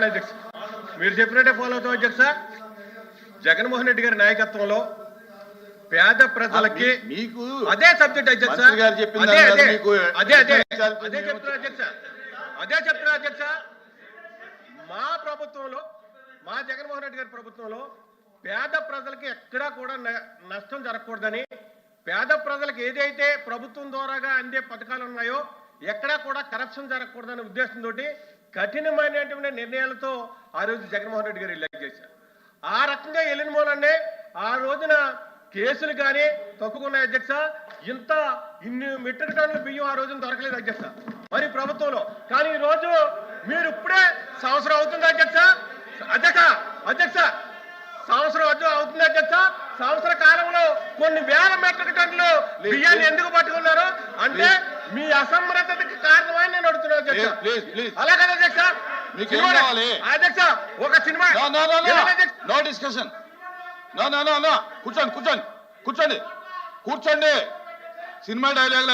వినండి అధ్యక్ష. మీరు చెప్పినట్టే ఫాలో అవుతాం అధ్యక్ష. జగన్మోహన్ రెడ్డి గారి నాయకత్వంలో పేద ప్రజలకి మీకు అదే సబ్జెక్ట్ అధ్యక్ష. గారు అదే అదే అదే అదే. చెప్తున్నా అధ్యక్ష. అదే చెప్తున్నా అధ్యక్ష. మా ప్రభుత్వంలో మా జగన్మోహన్ రెడ్డి గారి ప్రభుత్వంలో పేద ప్రజలకి ఎక్కడా కూడా నష్టం జరగకూడదని పేద ప్రజలకు ఏదైతే ప్రభుత్వం ద్వారాగా అందే పథకాలు ఉన్నాయో ఎక్కడా కూడా కరప్షన్ జరగకూడదనే ఉద్దేశంతో కఠినమైనటువంటి నిర్ణయాలతో ఆ రోజు జగన్మోహన్ రెడ్డి గారు ఎలక్ట్ చేశారు. ఆ రకంగా వెళ్ళిన మూలనే ఆ రోజున కేసులు కానీ తప్పుకున్నాయి అధ్యక్ష. ఇంత ఇన్ని మెట్రిక్ టన్నుల బియ్యం ఆ రోజున దొరకలేదు అధ్యక్ష. మరి ప్రభుత్వంలో. కానీ ఈ రోజు మీరు ఇప్పుడే సంవత్సరం అవుతుంది అధ్యక్ష. అధ్యక్ష అధ్యక్ష సంవత్సరం అవుతుంది అధ్యక్ష. సంవత్సర కాలంలో కొన్ని వేల మెట్రిక్ టన్నులు బియ్యాన్ని ఎందుకు పట్టుకున్నారు? అంటే మీ కారణమని అధ్యక్ష. మీకు ఏం కావాలి? అధ్యక్ష ఒక cinema. No discussion. No no no no. కూర్చోండి కూర్చోండి కూర్చోండి. కూర్చోండి. Cinema dialogue